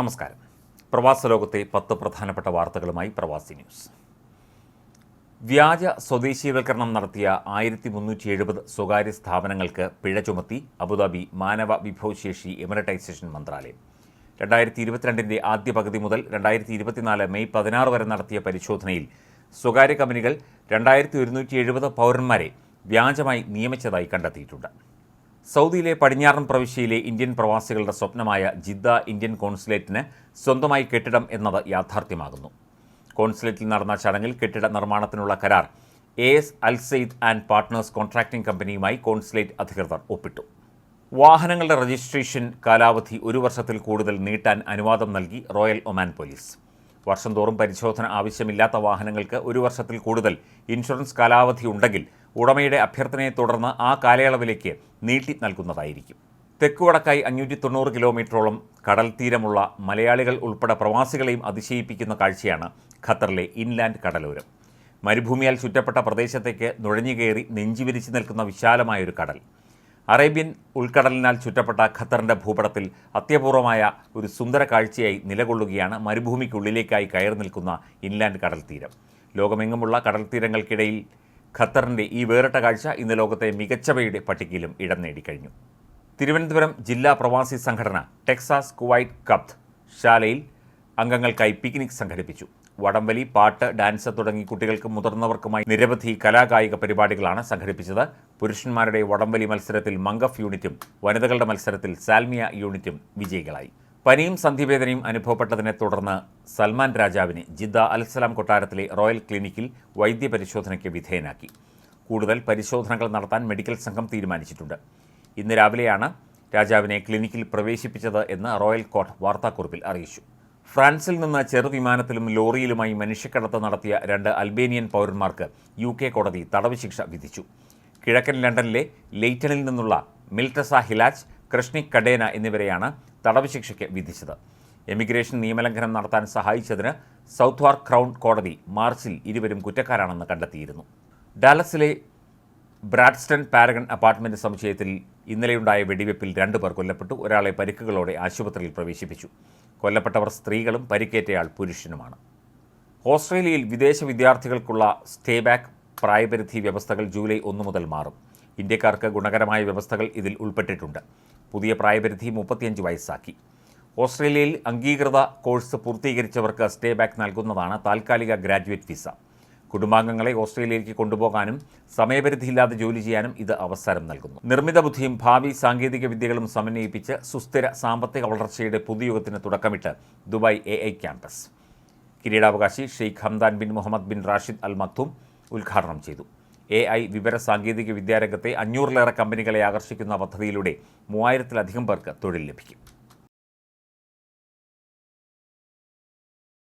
നമസ്കാരം. പ്രവാസ ലോകത്തെ പത്ത് പ്രധാനപ്പെട്ട വാർത്തകളുമായി പ്രവാസി ന്യൂസ്. വ്യാജ സ്വദേശീവൽക്കരണം നടത്തിയ ആയിരത്തി മുന്നൂറ്റി എഴുപത് സ്വകാര്യ സ്ഥാപനങ്ങൾക്ക് പിഴ ചുമത്തി അബുദാബി മാനവ വിഭവശേഷി എമിറിറ്റൈസേഷൻ മന്ത്രാലയം. രണ്ടായിരത്തി ഇരുപത്തിരണ്ടിന്റെ ആദ്യ പകുതി മുതൽ രണ്ടായിരത്തി ഇരുപത്തിനാല് മെയ് പതിനാറ് വരെ നടത്തിയ പരിശോധനയിൽ സ്വകാര്യ കമ്പനികൾ രണ്ടായിരത്തി ഒരുന്നൂറ്റി എഴുപത് പൗരന്മാരെ വ്യാജമായി നിയമിച്ചതായി കണ്ടെത്തിയിട്ടുണ്ട്. സൗദിയിലെ പടിഞ്ഞാറൻ പ്രവിശ്യയിലെ ഇന്ത്യൻ പ്രവാസികളുടെ സ്വപ്നമായ ജിദ്ദ ഇന്ത്യൻ കോൺസുലേറ്റിന് സ്വന്തമായി കെട്ടിടം എന്നത് യാഥാർത്ഥ്യമാകുന്നു. കോൺസുലേറ്റിൽ നടന്ന ചടങ്ങിൽ കെട്ടിട നിർമ്മാണത്തിനുള്ള കരാർ A S Alsayed and partners contracting കമ്പനിയുമായി കോൺസുലേറ്റ് അധികൃതർ ഒപ്പിട്ടു. വാഹനങ്ങളുടെ രജിസ്ട്രേഷൻ കാലാവധി ഒരു വർഷത്തിൽ കൂടുതൽ നീട്ടാൻ അനുവാദം നൽകി റോയൽ ഒമാൻ പോലീസ്. വർഷം തോറും പരിശോധന ആവശ്യമില്ലാത്ത വാഹനങ്ങൾക്ക് ഒരു വർഷത്തിൽ കൂടുതൽ ഇൻഷുറൻസ് കാലാവധി ഉണ്ടെങ്കിൽ ഉടമയുടെ അഭ്യർത്ഥനയെ തുടർന്ന് ആ കാലയളവിലേക്ക് നീട്ടി നൽകുന്നതായിരിക്കും. തെക്കുവടക്കായി അഞ്ഞൂറ്റി തൊണ്ണൂറ് കിലോമീറ്ററോളം കടൽ തീരമുള്ള മലയാളികൾ ഉൾപ്പെടെ പ്രവാസികളെയും അതിശയിപ്പിക്കുന്ന കാഴ്ചയാണ് ഖത്തറിലെ ഇൻലാൻഡ് കടലോരം. മരുഭൂമിയാൽ ചുറ്റപ്പെട്ട പ്രദേശത്തേക്ക് നുഴഞ്ഞുകയറി നെഞ്ചുവിരിച്ചു നിൽക്കുന്ന വിശാലമായൊരു കടൽ. അറേബ്യൻ ഉൾക്കടലിനാൽ ചുറ്റപ്പെട്ട ഖത്തറിന്റെ ഭൂപടത്തിൽ അത്യപൂർവമായ ഒരു സുന്ദര കാഴ്ചയായി നിലകൊള്ളുകയാണ് മരുഭൂമിക്കുള്ളിലേക്കായി കയറി നിൽക്കുന്ന ഇൻലാൻഡ് കടൽ തീരം ലോകമെങ്ങുമുള്ള കടൽ തീരങ്ങൾക്കിടയിൽ ഖത്തറിന്റെ ഈ വേറിട്ട കാഴ്ച ഇന്ന് ലോകത്തെ മികച്ചവയുടെ പട്ടികയിലും ഇടം നേടിക്കഴിഞ്ഞു. തിരുവനന്തപുരം ജില്ലാ പ്രവാസി സംഘടന ടെക്സാസ് കുവൈറ്റ് കപ്ത് ശാലയിൽ അംഗങ്ങൾക്കായി പിക്നിക് സംഘടിപ്പിച്ചു. വടംവലി പാട്ട് ഡാൻസ് തുടങ്ങി കുട്ടികൾക്കും മുതിർന്നവർക്കുമായി നിരവധി കലാകായിക പരിപാടികളാണ് സംഘടിപ്പിച്ചത്. പുരുഷന്മാരുടെ വടംവലി മത്സരത്തിൽ മംഗഫ് യൂണിറ്റും വനിതകളുടെ മത്സരത്തിൽ സാൽമിയ യൂണിറ്റും വിജയികളായി. പനിയും സന്ധിവേദനയും അനുഭവപ്പെട്ടതിനെ തുടർന്ന് സൽമാൻ രാജാവിനെ ജിദ്ദ അൽസലാം കൊട്ടാരത്തിലെ റോയൽ ക്ലിനിക്കിൽ വൈദ്യപരിശോധനയ്ക്ക് വിധേയനാക്കി. കൂടുതൽ പരിശോധനകൾ നടത്താൻ മെഡിക്കൽ സംഘം തീരുമാനിച്ചിട്ടുണ്ട്. ഇന്ന് രാവിലെയാണ് രാജാവിനെ ക്ലിനിക്കിൽ പ്രവേശിപ്പിച്ചത് എന്ന് റോയൽ കോർട്ട് വാർത്താക്കുറിപ്പിൽ അറിയിച്ചു. ഫ്രാൻസിൽ നിന്ന് ചെറുവിമാനത്തിലും ലോറിയിലുമായി മനുഷ്യക്കടത്ത് നടത്തിയ രണ്ട് അൽബേനിയൻ പൗരന്മാർക്ക് യു കെ കോടതി തടവ് ശിക്ഷ വിധിച്ചു. കിഴക്കൻ ലണ്ടനിലെ ലെയ്റ്റണിൽ നിന്നുള്ള മിൽട്ടസ ഹിലാച്ച് കൃഷ്ണിക് കഡേന എന്നിവരെയാണ് തടവ് ശിക്ഷയ്ക്ക് വിധിച്ചത്. എമിഗ്രേഷൻ നിയമലംഘനം നടത്താൻ സഹായിച്ചതിന് സൗത്ത് വാർക്ക് ക്രൗൺ കോടതി മാർച്ചിൽ ഇരുവരും കുറ്റക്കാരാണെന്ന് കണ്ടെത്തിയിരുന്നു. ഡാലസിലെ ബ്രാഡ്സ്റ്റൺ പാരഗൺ അപ്പാർട്ട്മെന്റ് സമുച്ചയത്തിൽ ഇന്നലെയുണ്ടായ വെടിവെപ്പിൽ രണ്ടു പേർ കൊല്ലപ്പെട്ടു. ഒരാളെ പരിക്കുകളോടെ ആശുപത്രിയിൽ പ്രവേശിപ്പിച്ചു. കൊല്ലപ്പെട്ടവർ സ്ത്രീകളും പരിക്കേറ്റയാൾ പുരുഷനുമാണ്. ഓസ്ട്രേലിയയിൽ വിദേശ വിദ്യാർത്ഥികൾക്കുള്ള സ്റ്റേ ബാക്ക് പ്രായപരിധി വ്യവസ്ഥകൾ ജൂലൈ ഒന്ന് മുതൽ മാറും. ഇന്ത്യക്കാർക്ക് ഗുണകരമായ വ്യവസ്ഥകൾ ഇതിൽ ഉൾപ്പെട്ടിട്ടുണ്ട്. പുതിയ പ്രായപരിധി മുപ്പത്തിയഞ്ച് വയസ്സാക്കി. ഓസ്ട്രേലിയയിൽ അംഗീകൃത കോഴ്സ് പൂർത്തീകരിച്ചവർക്ക് സ്റ്റേ ബാക്ക് നൽകുന്നതാണ് താൽക്കാലിക ഗ്രാജുവേറ്റ് വിസ. കുടുംബാംഗങ്ങളെ ഓസ്ട്രേലിയയിലേക്ക് കൊണ്ടുപോകാനും സമയപരിധിയില്ലാതെ ജോലി ചെയ്യാനും ഇത് അവസരം നൽകുന്നു. നിർമ്മിത ബുദ്ധിയും ഭാവി സാങ്കേതിക വിദ്യകളും സമന്വയിപ്പിച്ച് സുസ്ഥിര സാമ്പത്തിക വളർച്ചയുടെ പുതുയുഗത്തിന് തുടക്കമിട്ട് ദുബായ് എ ഐ ക്യാമ്പസ്. കിരീടാവകാശി Sheikh Hamdan bin Mohammed bin Rashid Al Maktoum ഉദ്ഘാടനം ചെയ്തു. എ ഐ വിവര സാങ്കേതിക വിദ്യാരംഗത്തെ അഞ്ഞൂറിലേറെ കമ്പനികളെ ആകർഷിക്കുന്ന പദ്ധതിയിലൂടെ മൂവായിരത്തിലധികം പേർക്ക് തൊഴിൽ ലഭിക്കും.